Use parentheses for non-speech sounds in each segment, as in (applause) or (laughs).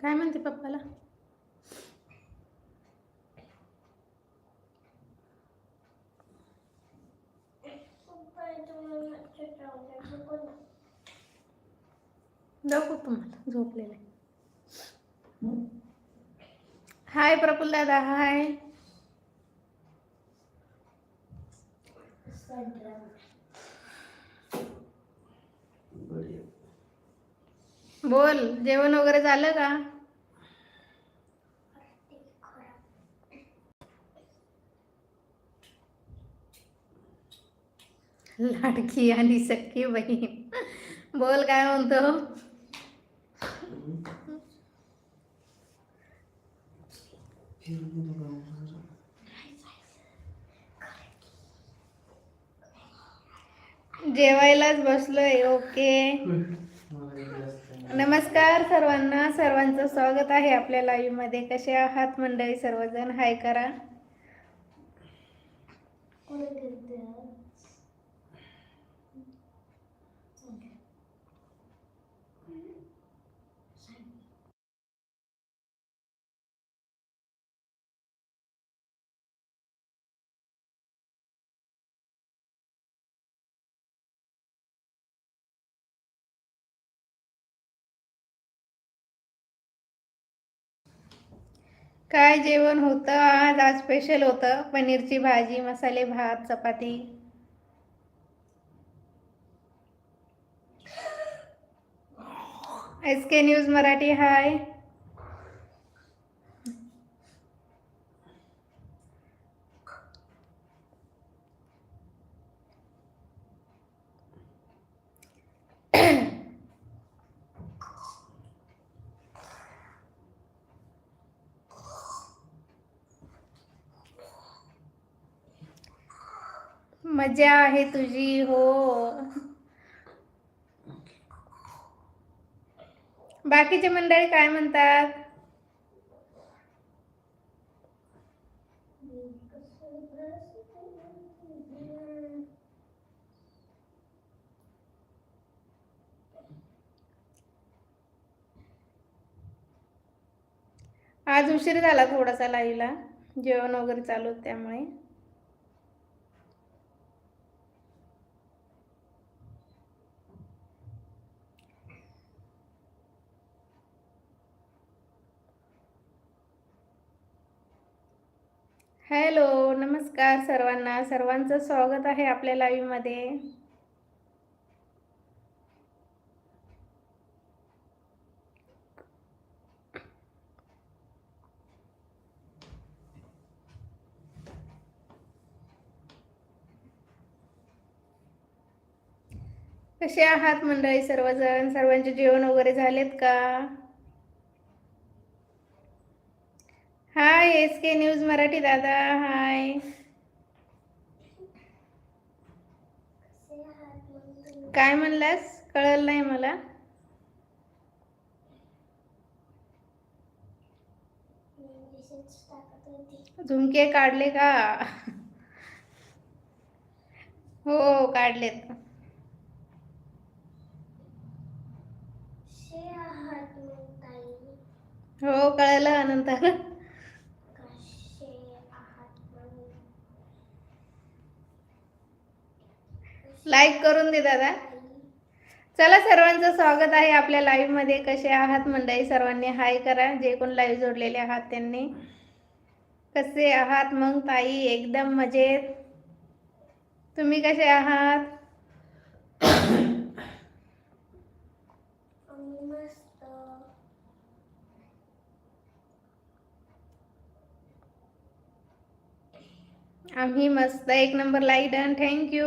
काय म्हणते पप्पाला? जाऊ तुम्हाला झोपलेलं. आहे हाय प्रफुल्ल दादा हाय. बोल जेवण वगैरे झालं का? लाडकी आणि सख्खी बहीण. बोल काय म्हणतो? जेवायलाच बसलोय ओके. नमस्कार सर्वांना सर्वांचं स्वागत आहे आपल्या लाईव्हमध्ये. कसे आहात मंडळी सर्वजण? हाय करा. काय जेवण होतं? आज आज स्पेशल होतं. पनीरची भाजी मसाले भात चपाती. S K news Marathi hi मजा आहे तुझी हो. बाकीचे मंडळी काय म्हणतात? आज उशीर झाला थोडासा लाईला. जेवण वगैरे चालू त्यामुळे. हॅलो नमस्कार सर्वांना. सर्वांचं स्वागत आहे आपल्या लाईव्हमध्ये कसे आहात मंडळी सर्वजण? सर्वांचे जेवण वगैरे झालेत का? Hi S K news Marathi दादा हाय. काय म्हणलास? कळलं नाही मला. झुमके काढले का? हो काढलेत. हो कळलं नंतर लाईक करून दे दादा. चला सर्वांचं स्वागत आहे आपल्या लाईव्हमध्ये. कसे आहात मंडळी सर्वांनी? हाय करा. जे कोण लाईव्ह जोडलेले आहात त्यांनी. कसे आहात? मग ताई एकदम मजेत. तुम्ही कसे आहात? आम्ही मस्त. एक नंबर लाइट डन थँक्यू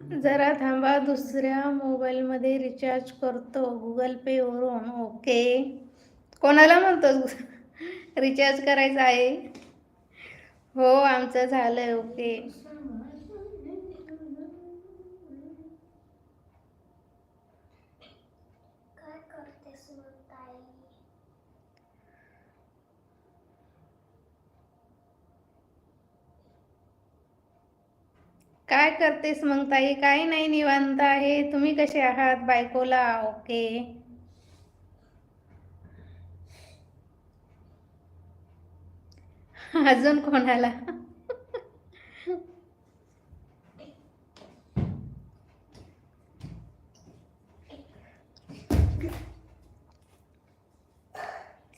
जरा थांबा दुसऱ्या मोबाईलमध्ये रिचार्ज करतो. गुगल पेवरून ओके कोणाला म्हणतोस? रिचार्ज करायचं आहे? हो आमचं झालं आहे ओके काय करतेस मग ताई काय करतेस मग ताई? काही नाही निवांत आहे. तुम्ही कसे आहात? बायकोला? ओके. अजून कोणाला?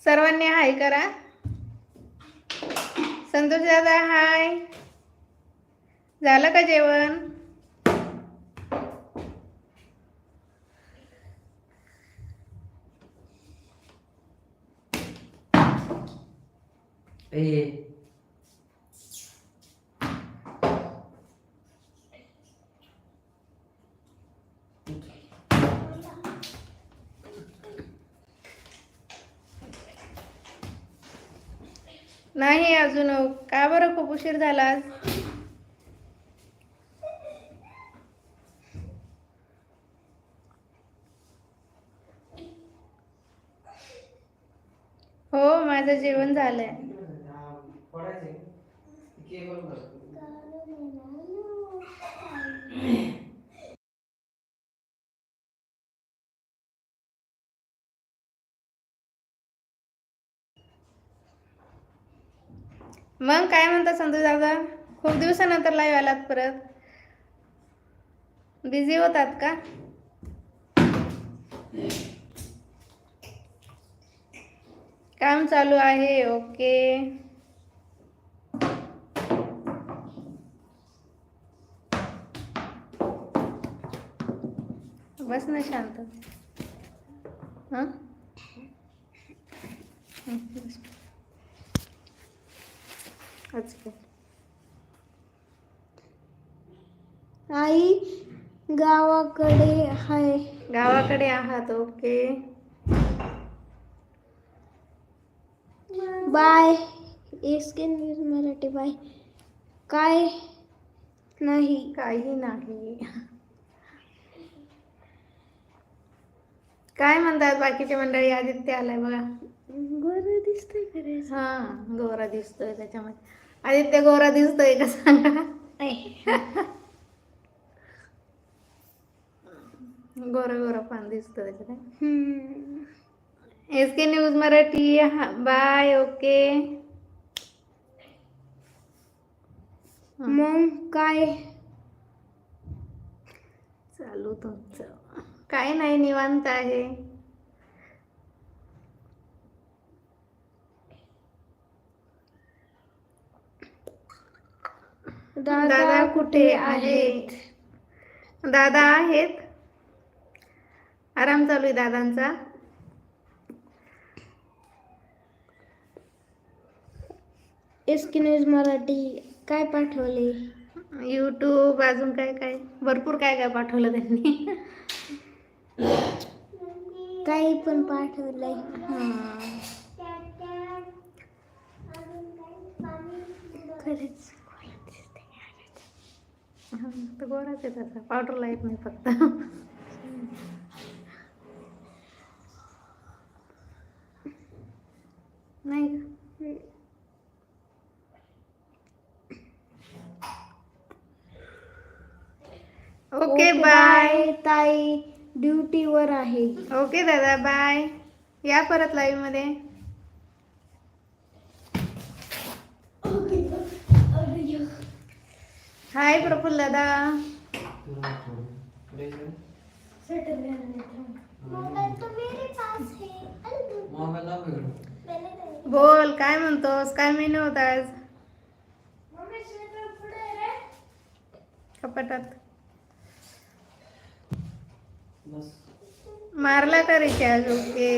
सर्वांनी हाय करा. संतोष दादा हाय. झालं का जेवण? ए. नाही अजून. का बरं खूप उशीर झाला आज हो माझं जेवण झालंय. मग काय म्हणता संतोष दादा? खूप दिवसानंतर लाईव्ह आलात परत. बिझी होतात का? काम चालू आहे ओके. बस ना शांत. हां? आई गावाकडे हाय. गावाकडे आहात okay. Bye. S K news Marathi bye काय नाही काही नाही काय म्हणतात बाकीचे मंडळी आदित्य आलाय बघा. बरं दिसतंय खरंच हा गोरा दिसतोय त्याच्यामध्ये. आदित्य गोरा दिसतोय का सांगा? गोरा गोरा पान दिसतो त्याच्यात. S K news Marathi bye okay मग काय चालू तुमचं काही नाही निवांत आहे दादा कुठे आहेत दादा आहेत आराम चालू आहे दादांचा. S K news Marathi. काय पाठवले? यूट्यूब अजून काय काय? भरपूर काय काय पाठवलं त्यांनी. काही पण पाठवलंय. खरंच गोराच आहे तसा पावडर लाइट नाही फक्त. नाही का? ओके बाय ताई ड्युटीवर आहे. ओके दादा बाय या परत लाईव्हमध्ये. हाय प्रफुल्ल दादा. बोल काय म्हणतोस? काय मेनू होता आज? कपाटात. मारला का रिचार्ज? ओके.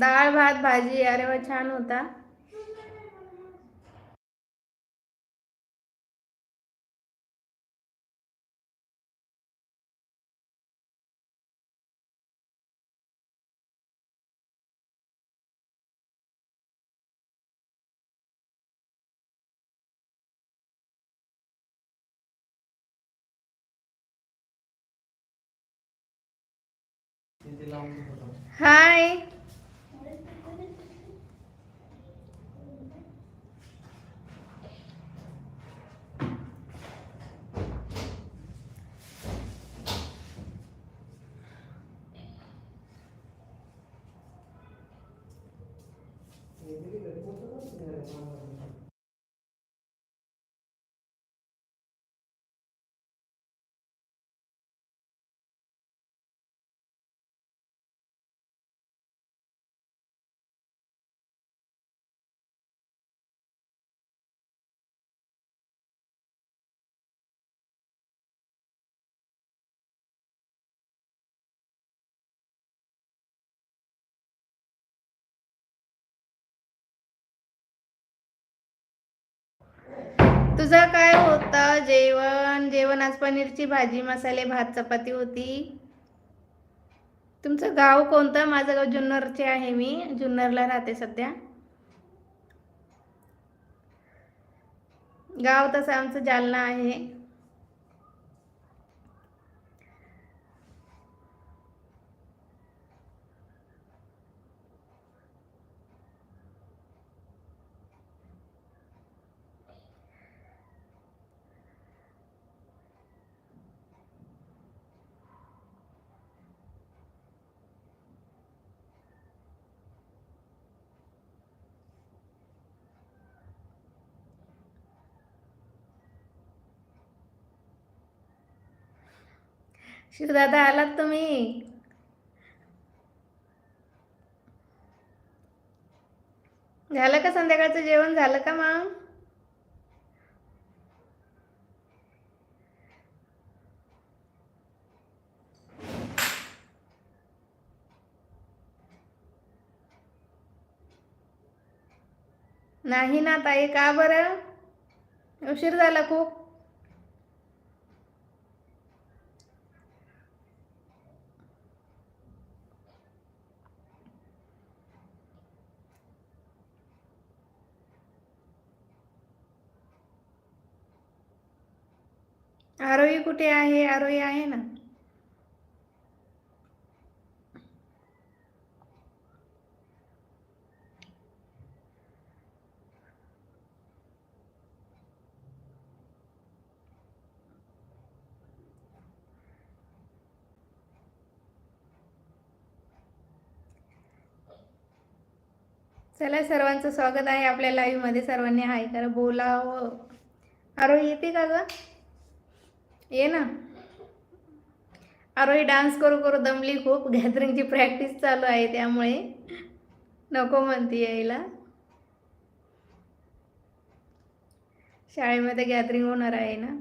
डाळ भात भाजी अरे वा छान होता. तिथे husband? तुझं काय होतं? जेवण? जेवण आज पनीरची भाजी मसाले भात चपाती होती. तुमचं गाव कोणतं? माझं गाव जुन्नरचे आहे मी. जुन्नरला राहते सध्या. गाव तसं आमचं जालना आहे. शिवदादा आलात तुम्ही? झालं का संध्याकाळचं जेवण? झालं का मग? नाही ना ताई का बरं? उशीर झाला खूप. आरोही कुठे आहे? आरोही आहे ना. चला सर्वांचं स्वागत आहे आपल्या लाईव्हमध्ये. सर्वांनी हाय करा बोलावं. आरोही येते का ग? ये ना. आरोही डान्स करू करू दमली खूप. गॅदरिंगची प्रॅक्टिस चालू आहे त्यामुळे. नको म्हणते यायला शाळेमध्ये गॅदरिंग होणार आहे ना.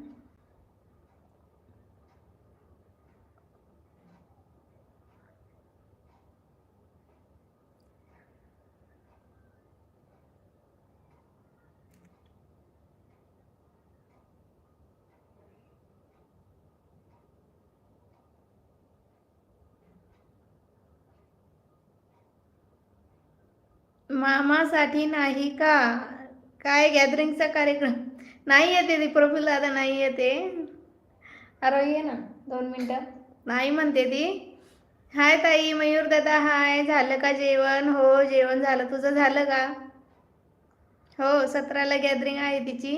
मामासाठी नाही का? काय गॅदरिंगचा कार्यक्रम? नाही येते ती प्रफुल्ल दादा नाही येते. अरे ये ना दोन मिनटं. नाही म्हणते ती. हाय ताई मयूर दादा हाय. झालं का जेवण? हो जेवण झालं. तुझं झालं का? हो सतराला गॅदरिंग आहे तिची.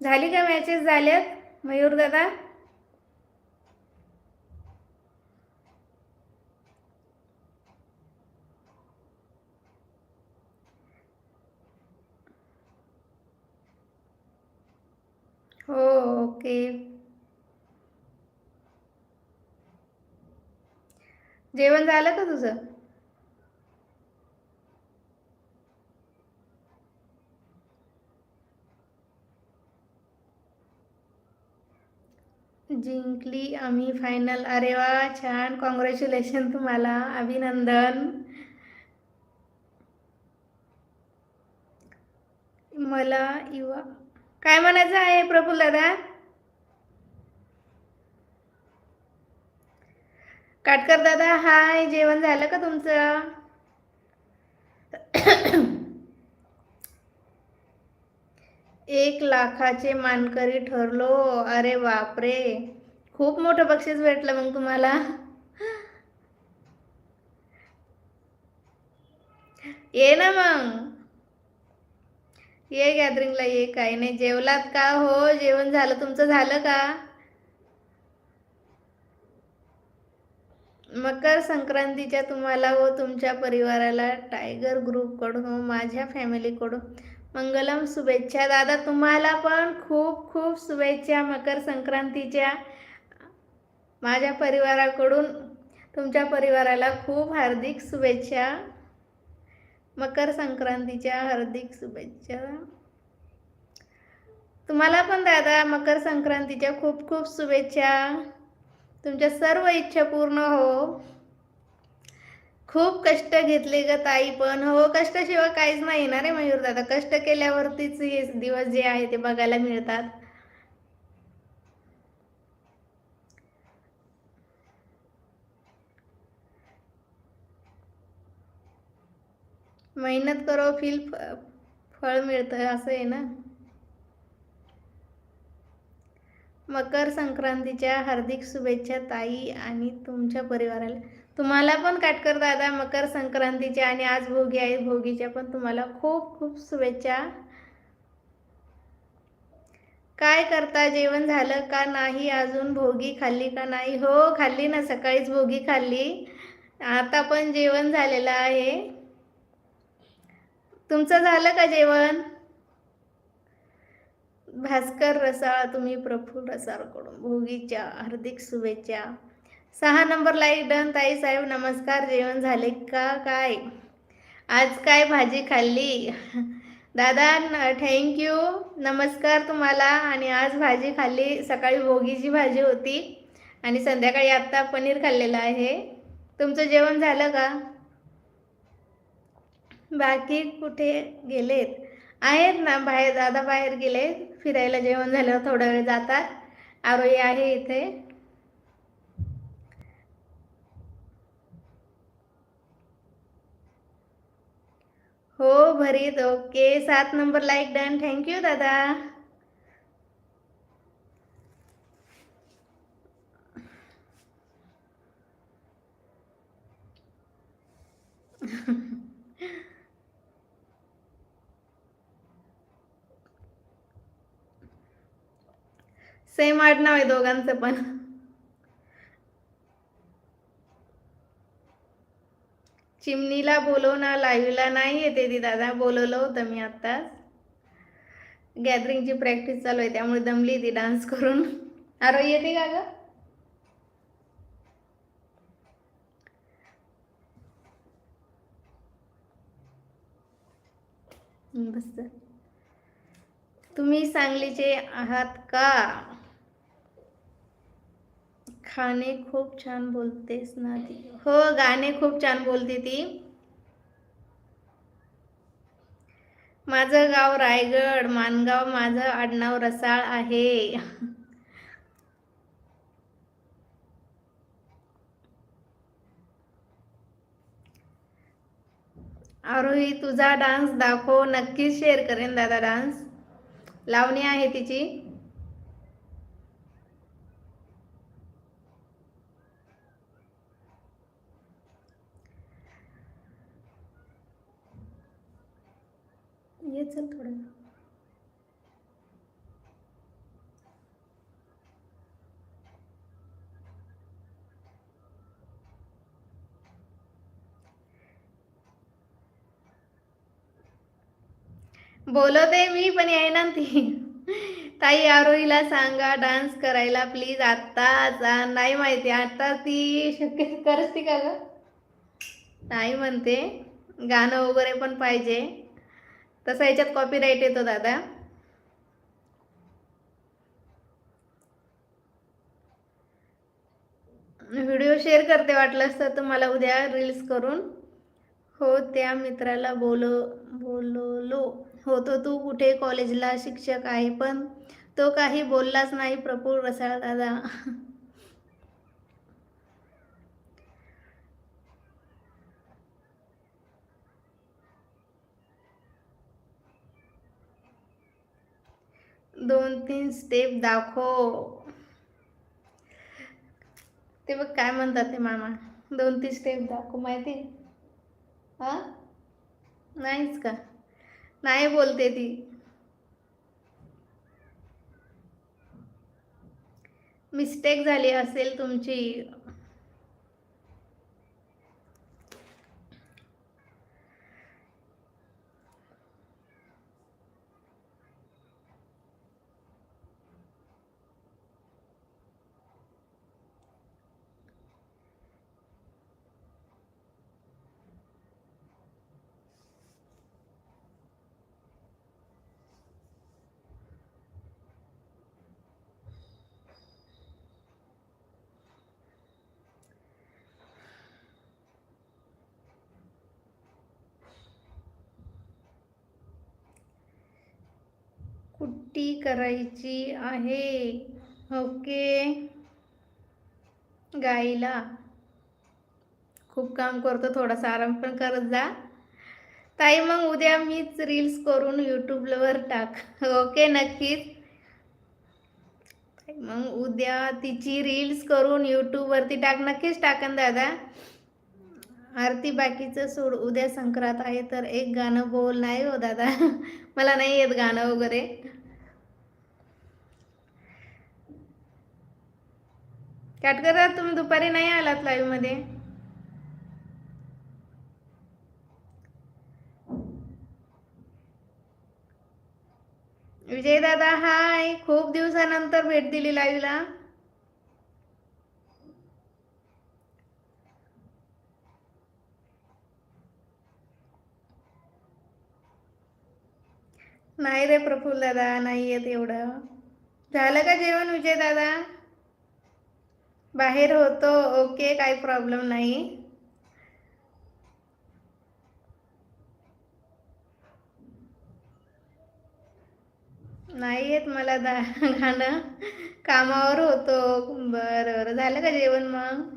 झाली का मॅचेस झाल्यात मयूर दादा? हो ओके. जेवण झालं का तुझं? जिंकली आम्ही फायनल अरे वा छान. कॉंग्रॅच्युलेशन तुम्हाला. अभिनंदन. मला युवा काय म्हणायचं आहे प्रफुल्ल दादा? काटकर दादा हाय. जेवण झालं का तुमचं? एक लाखाचे मानकरी ठरलो. अरे बापरे. खूप मोठं बक्षीस भेटलं मग तुम्हाला. ये ना मग. ये गॅदरिंगला ये काही नाही. जेवलात का? हो जेवण झालं. तुमचं झालं का? मकर संक्रांतीच्या तुम्हाला व तुमच्या परिवाराला टायगर ग्रुपकडून व माझ्या फॅमिलीकडून मंगलम शुभेच्छा. दादा तुम्हाला पण खूप खूप शुभेच्छा मकर संक्रांतीच्या. माझ्या परिवाराकडून तुमच्या परिवाराला खूप हार्दिक शुभेच्छा. मकर संक्रांतीच्या हार्दिक शुभेच्छा. तुम्हाला पण दादा मकर संक्रांतीच्या खूप खूप शुभेच्छा. तुमच्या सर्व इच्छा पूर्ण हो. खूप कष्ट घेतले ग ताई पण. हो कष्टाशिवाय काहीच नाही ना रे मयूर दादा. कष्ट केल्यावरतीच हे दिवस जे आहे ते बघायला मिळतात. मेहनत करो फिल फ- फळ मिळतं असं आहे ना? मकर संक्रांतीच्या हार्दिक शुभेच्छा ताई आणि तुमच्या परिवाराला. तुम्हाला पण काटकर दादा मकर संक्रांतीच्या आणि आज भोगी आहे भोगीच्या पण तुम्हाला खूप खूप शुभेच्छा. काय करता जेवण झालं का नाही अजून भोगी खाल्ली का नाही? हो खाल्ली ना सकाळीच भोगी खाल्ली. आता पण जेवण झालेलं आहे. तुमचं झालं का जेवण? भास्कर रसाळ तुम्ही प्रफुल्ल रसाळकडून भोगीच्या हार्दिक शुभेच्छा. सहा नंबर लाईक डन ताई साहेब नमस्कार जेवण झाले का काय? आज काय भाजी खाल्ली? दादा थँक्यू नमस्कार तुम्हाला. आणि आज भाजी खाल्ली सकाळी भोगीची भाजी होती. आणि संध्याकाळी आत्ता पनीर खाल्लेलं आहे. तुमचं जेवण झालं का? बाकी कुठे गेलेत? आहेत ना बाहेर दादा बाहेर गेले. फिरायला जेवण झाल्यावर थोडा वेळ जातात. आरोही आहे इथे. हो भरीत. ओके सात नंबर लाईक डन. थँक्यू दादा. (laughs) सेम आडनाव आहे दोघांचं पण. चिमणीला बोलव ना लाईव्हला नाही येते ती दादा बोलवलं होतं मी आत्ताच. गॅदरिंगची प्रॅक्टिस चालू आहे त्यामुळे दमली ती डान्स करून. अरे येते का ग? बस तुम्ही सांगलीचे आहात का? खाणे खूप छान बोलतेस ना ती. हो गाणे खूप छान बोलते ती. माझं गाव रायगड मानगाव माझं आडनाव रसाळ आहे. आरोही तुझा डान्स दाखव. नक्कीच शेअर करेन दादा डान्स. लावणी आहे तिची. ये चल थोडं. बोलवते मी पण ना ती. ताई आरोहीला सांगा डान्स करायला प्लीज आत्ता जा. नाही माहिती आता ती शक्य करते का ग? नाही म्हणते. गाणं वगैरे पण पाहिजे. तसा याच्यात कॉपीराईट येतो दादा. व्हिडिओ शेअर करते वाटलंच तर तुम्हाला उद्या रील्स करून. हो त्या मित्राला बोल बोललो. होतो तू कुठे कॉलेजला शिक्षक आहे पण तो काही बोललाच नाही प्रपूर रसाळ दादा. दोन तीन स्टेप दाखव. ते बघ काय म्हणतात ते मामा. दोन तीन स्टेप दाखव माहिती? हां? नाहीच का? नाही बोलते ती. मिस्टेक झाली असेल तुमची. कुट्टी करायची आहे. ओके. गाईला. खूप काम करतो थोडासा आराम पण करत जा. ताई मग उद्या मीच रील्स करून यूट्यूबवर टाक. ओके नक्कीच. मग उद्या तिची रील्स करून यूट्यूबवरती टाक. नक्कीच टाकन दादा. आरती बाकीचं सोड उद्या संक्रांत आहे तर एक गाणं बोल. नाही हो दादा. (laughs) मला नाही येत गाणं वगैरे. काटकर तुम्ही दुपारी नाही आलात लाईव्हमध्ये. विजय दादा हाय खूप दिवसानंतर भेट दिली लाईव्हला नाही रे प्रफुल्ल दादा नाही येत एवढं. झालं का जेवण विजय दादा? बाहेर होतो ओके काही प्रॉब्लेम नाही. नाही येत मला दा गाणं. कामावर होतो. बरं बरं. झालं का जेवण मग?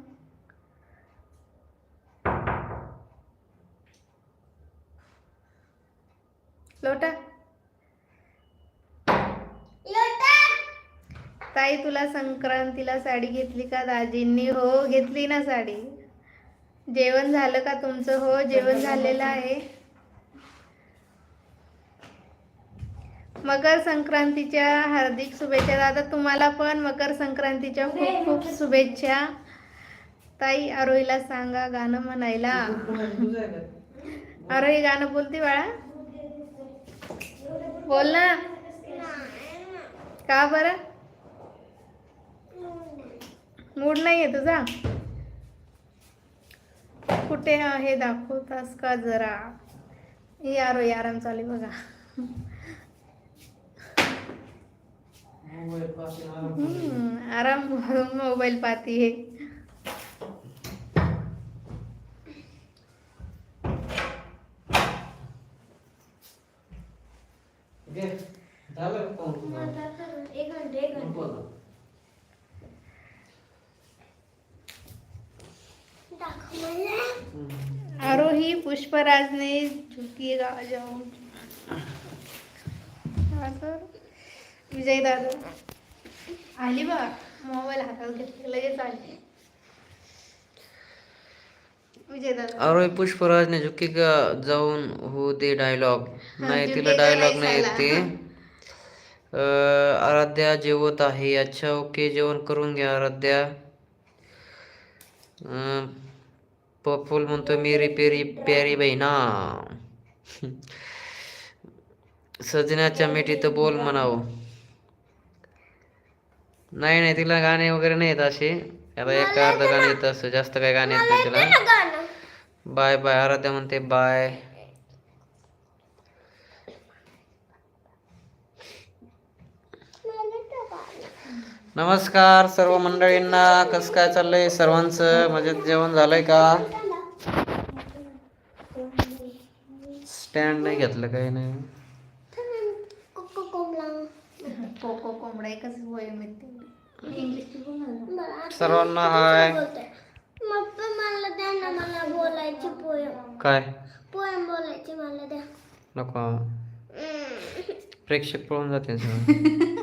लोटा. ताई तुला संक्रांतीला साडी घेतली का दाजींनी? हो घेतली ना साडी. जेवण झालं का तुमचं? हो जेवण झालेलं आहे. मकर संक्रांतीच्या हार्दिक शुभेच्छा. दादा तुम्हाला पण मकर संक्रांतीच्या खूप खूप शुभेच्छा. ताई आरोहीला सांगा गाणं म्हणायला. आरोही गाणं बोलते बाळा. बोल ना. का बरं? मूड नाही आहे तुझा? कुठे आहे दाखवतास का जरा? यारो आराम चालू बघा. आराम मोबाईल पाहती है घे. झालं का पाहून तुझं? एक घंटे एक मग बोला. हम्म. आरोही पुष्पराजने झुकिएगा जाऊन विजय दादा। आली बा मोबाईल हातात घेतली लगेच आली. विजय दादा। अरे पुष्पराजने झुकी का जाऊन हो दे डायलॉग नाही तिला डायलॉग नाही नाही येते अं, आराध्या जेवत आहे. अच्छा ओके जेवण करून घ्या आराध्या. अं, पफुल म्हणतो मेरी पेरी प्यारी बहिणा सजण्याच्या मिठी तर बोल म्हणावं. नाही नाही तिला गाणे वगैरे नाही येत असे. आता एक अर्ध गाणं येत असतं जास्त काही गाणे येत नाही तिला. बाय बाय आराध्या म्हणते बाय. नमस्कार सर्व मंडळींना. कसं काय चाललंय सर्वांचं? मजेत जेवण झालंय का? स्टँड नाही घेतलं काही नाही. सर्वांना हाय. मप्पा मला द्या ना मला बोलायची पोयम. काय? पोयम बोलायची मला द्या. नको. प्रेक्षक पळून जाते सगळं. (laughs)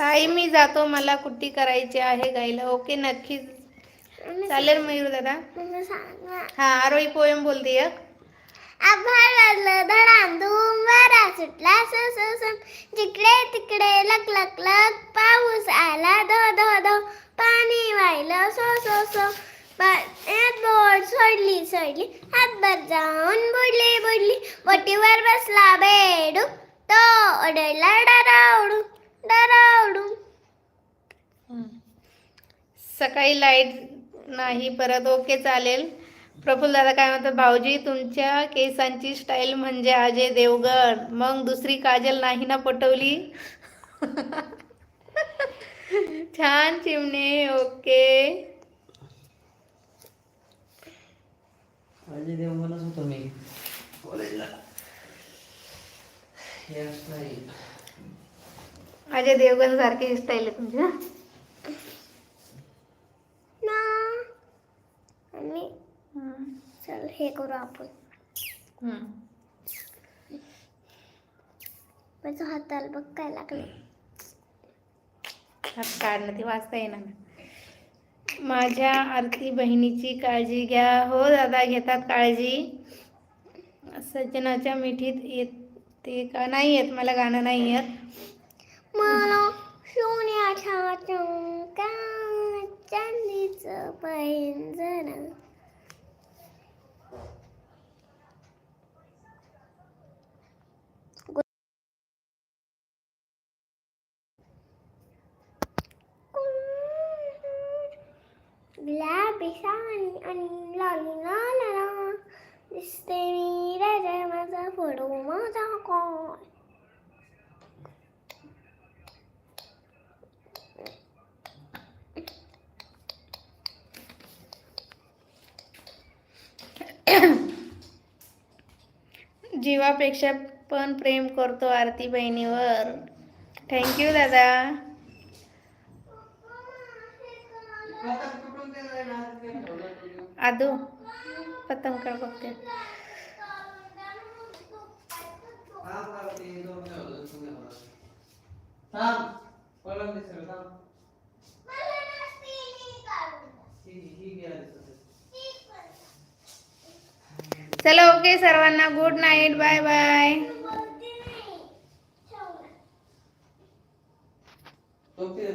ताई मी जातो. मला कुट्टी करायची आहे गायला. ओके नक्कीच. चालेल मयूर दादा. हा आरोही पोयम बोलते एक. आभाळ वाजलं धडाधूम वारा सुटला. ससम जिकडे तिकडे लक लक लक. पाऊस आला धो धो धो. पाणी वाहिलं सो सो सो. बोट सोडली सोडली. हातभर जाऊन बुडली बुडली. बोटीवर बसला बेडू. तो ओढला डरावडू. सकाळी लाइट नाही परत ओके चालेल. प्रफुल्ल दादा काय म्हणतात भाऊजी तुमच्या केसांची स्टाईल म्हणजे अजय देवगण. मग दुसरी काजल नाही ना पटवली? (laughs) छान चिमणे. ओके. अजय देव म्हणत होतो मी. कॉलेजला. अजय देवगण सारखी स्टाईल आहे तुमची ना. चल हे करू आपण. माझ्या हाताला बघ काय लागले. हात काढणं ते वाचता येणार. माझ्या आरती बहिणीची काळजी घ्या. हो दादा घेतात काळजी. सज्जनाच्या मिठीत येते का? नाही येत मला गाणं नाही येत. मला सोन्याच्या चंका चांदीचं पैंजण गुलाबी साडी आणि लाली लाला दिसते मी राजा माझा फोडो माझा कॉल जीवापेक्षा पण प्रेम करतो आरती बहिणीवर. थँक्यू दादा. आदू पतंग कर बघते. थांब. चला ओके सर्वांना good night bye bye okay